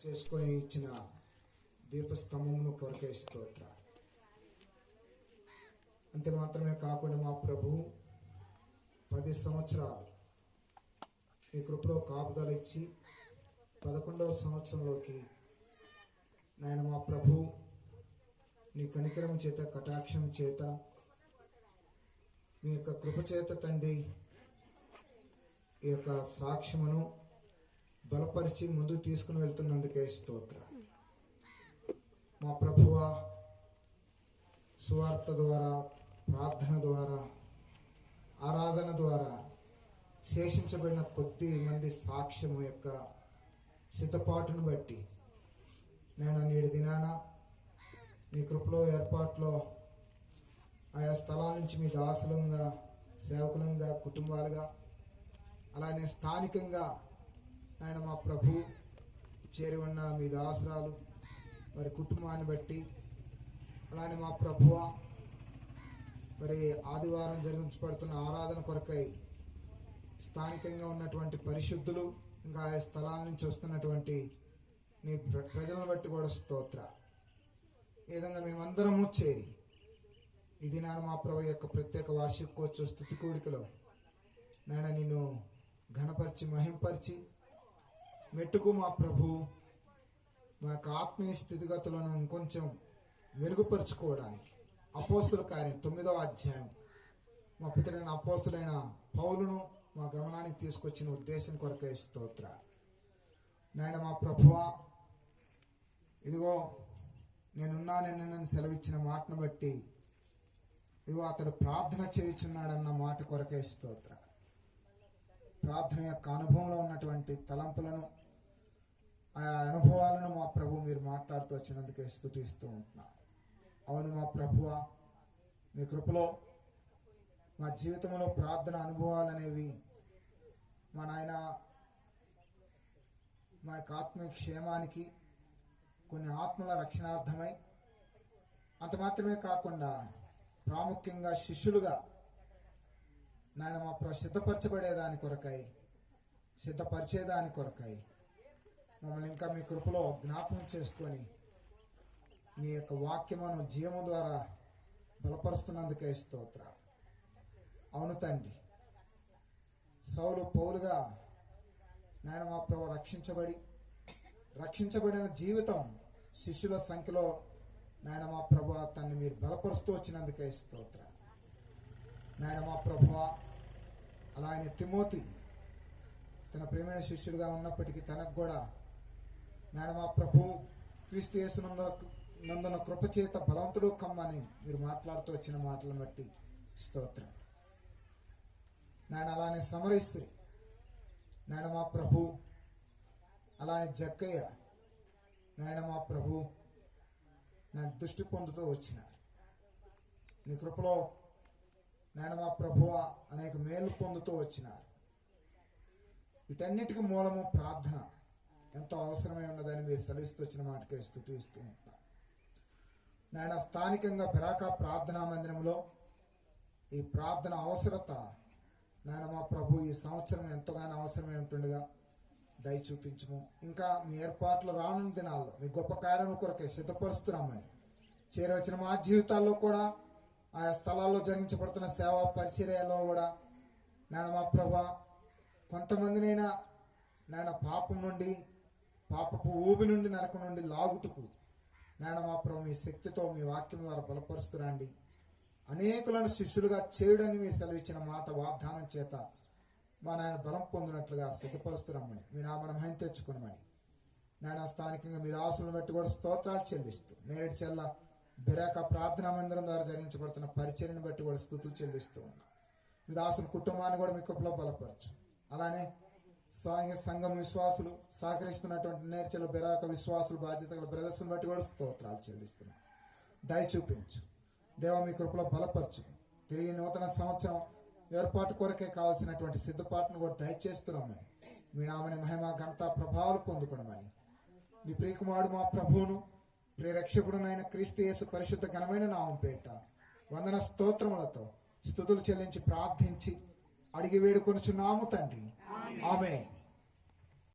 చేసుకొని ఇచ్చిన దీపస్తంభమును కొరకే స్తోత్ర. అంతే మాత్రమే కాకుండా మా ప్రభు పది సంవత్సరాలు మీ కృపలో కాపుదలు ఇచ్చి పదకొండవ సంవత్సరంలోకి నాయన మా ప్రభు నీ కనికరం చేత కటాక్షం చేత మీ యొక్క కృప చేత తండ్రి ఈ యొక్క సాక్ష్యమును బలపరిచి ముందుకు తీసుకుని వెళ్తున్నందుకే స్తోత్ర. మా ప్రభువ సువార్త ద్వారా ప్రార్థన ద్వారా ఆరాధన ద్వారా శేషించబడిన కొద్ది మంది సాక్ష్యము యొక్క సిద్ధపాటును బట్టి నేను నేడు దినాన మీ కృపలో ఏర్పాట్లో ఆయా స్థలాల నుంచి మీ దాసులంగా సేవకులంగా కుటుంబాలుగా అలానే స్థానికంగా ఆయన మా ప్రభు చేరి ఉన్న మీ దాసరాలు మరి కుటుంబాన్ని బట్టి అలానే మా ప్రభువ మరి ఆదివారం జరిగించబడుతున్న ఆరాధన కొరకై స్థానికంగా ఉన్నటువంటి పరిశుద్ధులు ఇంకా ఆయా స్థలాల నుంచి వస్తున్నటువంటి నీ ప్ర- ప్రజలను బట్టి కూడా స్తోత్ర. ఈ విధంగా మేమందరము చేరి ఇది నాన్న మా ప్రభు యొక్క ప్రత్యేక వార్షికోత్సవ స్థుతి కూడికలో నాయన నిన్ను ఘనపరిచి మహింపరిచి మెట్టుకు మా ప్రభు మా యొక్క ఆత్మీయ స్థితిగతులను ఇంకొంచెం మెరుగుపరుచుకోవడానికి. అపోస్తుల కార్యం తొమ్మిదవ అధ్యాయం. మా పితరైన అపోస్తులైన పౌలును మా గమనానికి తీసుకొచ్చిన ఉద్దేశం కొరకే స్తోత్ర నాయన మా ప్రభువ ఇదిగో నేనున్నానని నన్ను సెలవిచ్చిన మాటను బట్టి ఇదిగో అతడు ప్రార్థన చేయుచున్నాడన్న మాట కొరకే స్తోత్ర ప్రార్థన యొక్క అనుభవంలో ఉన్నటువంటి తలంపులను ఆ అనుభవాలను మా ప్రభు మీరు మాట్లాడుతూ వచ్చినందుకే స్థుతిస్తూ ఉంటున్నా. అవును మా ప్రభువ మీ కృపలో మా జీవితంలో ప్రార్థన అనుభవాలు అనేవి మా నాయన మా యొక్క ఆత్మీయ క్షేమానికి కొన్ని ఆత్మల రక్షణార్థమై అంత మాత్రమే కాకుండా ప్రాముఖ్యంగా శిష్యులుగా నాయన మా ప్ర సిద్ధపరచబడేదాని కొరకై సిద్ధపరిచేదాని కొరకై మమ్మల్ని ఇంకా మీ కృపలో జ్ఞాపకం చేసుకొని మీ యొక్క వాక్యమును జీవము ద్వారా బలపరుస్తున్నందుకే స్తోత్ర. అవును తండ్రి సౌలు పౌలుగా నాయన మా ప్రభు రక్షించబడి రక్షించబడిన జీవితం శిష్యుల సంఖ్యలో నాయన మా ప్రభు తన్ని మీరు బలపరుస్తూ వచ్చినందుకే స్తోత్ర. నాయన మా ప్రభు అలానే తిమోతి తన ప్రేమైన శిష్యుడిగా ఉన్నప్పటికీ తనకు కూడా నాయన మా ప్రభు క్రీస్తు యేసునందు నందున కృపచేత బలవంతుడు కమ్మని మీరు మాట్లాడుతూ వచ్చిన మాటలను బట్టి స్తోత్రం. నాయన అలానే సమరిస్త్రీ నాయన మా ప్రభు అలానే జక్కయ్య నాయన మా ప్రభు నేను దృష్టి పొందుతూ వచ్చినారు. నీ కృపలో నాయన మా ప్రభువ అనేక మేలు పొందుతూ వచ్చినారు. వీటన్నిటికీ మూలము ప్రార్థన. ఎంతో అవసరమై ఉన్నదని మీరు సెలవిస్తూ వచ్చిన మాటకే స్థుతిస్తూ ఉంటాం. నాయన స్థానికంగా పెరాక ప్రార్థనా మందిరంలో ఈ ప్రార్థన అవసరత నాయన మా ప్రభు ఈ సంవత్సరం ఎంతగానో అవసరమై ఉంటుండగా దయ చూపించము. ఇంకా మీ ఏర్పాట్లు రానున్న దినాల్లో మీ గొప్ప కార్యముల కొరకే సిద్ధపరుస్తున్నామని. చేరవచ్చిన మా జీవితాల్లో కూడా ఆయా స్థలాల్లో జరిగించబడుతున్న సేవా పరిచర్యలో కూడా నాయన మా ప్రభా కొంతమందినైనా నాయన పాపం నుండి పాపపు ఊబి నుండి నరకం నుండి లాగుటకు నాయన మా ప్రభు మీ శక్తితో మీ వాక్యం ద్వారా బలపరుస్తురండి. అనేకులను శిష్యులుగా చేయడని మీరు సెలవిచ్చిన మాట వాగ్దానం చేత మా నాయన బలం పొందినట్లుగా సిద్ధపరుస్తున్నామని మీ నామన మహిమ తెచ్చుకున్నామని నాయన స్థానికంగా మీ దాసులను బట్టి కూడా స్తోత్రాలు చెల్లిస్తూ నేరేడు చెల్ల బిరాక ప్రార్థనా మందిరం ద్వారా జరిగించబడుతున్న పరిచర్ని బట్టి కూడా స్థుతులు చెల్లిస్తూ ఉన్నాం. మీ దాసుల కుటుంబాన్ని కూడా మీ కృపలో బలపరచు. అలానే స్థానిక సంఘం విశ్వాసులు సహకరిస్తున్నటువంటి నేర్చల బెరాక విశ్వాసులు బాధ్యతల బ్రదర్స్ని బట్టి కూడా స్తోత్రాలు చెల్లిస్తున్నాం. దయ చూపించు. దేవ మీ కృపలో బలపరచు. తిరిగి నూతన సంవత్సరం ఏర్పాటు కొరకే కావాల్సినటువంటి సిద్ధపాటును కూడా దయచేస్తున్నామని. మీ నామని మహిమ ఘనత ప్రభావాలు పొందుకునమని. నీ ప్రియకుమారుడు మా ప్రభువును ప్రియరక్షకుడునైన క్రీస్తు యేసు పరిశుద్ధ ఘనమైన నామం పేట వందన స్తోత్రములతో స్థుతులు చెల్లించి ప్రార్థించి అడిగి వేడుకొనుచున్నాము తండ్రి. 阿妹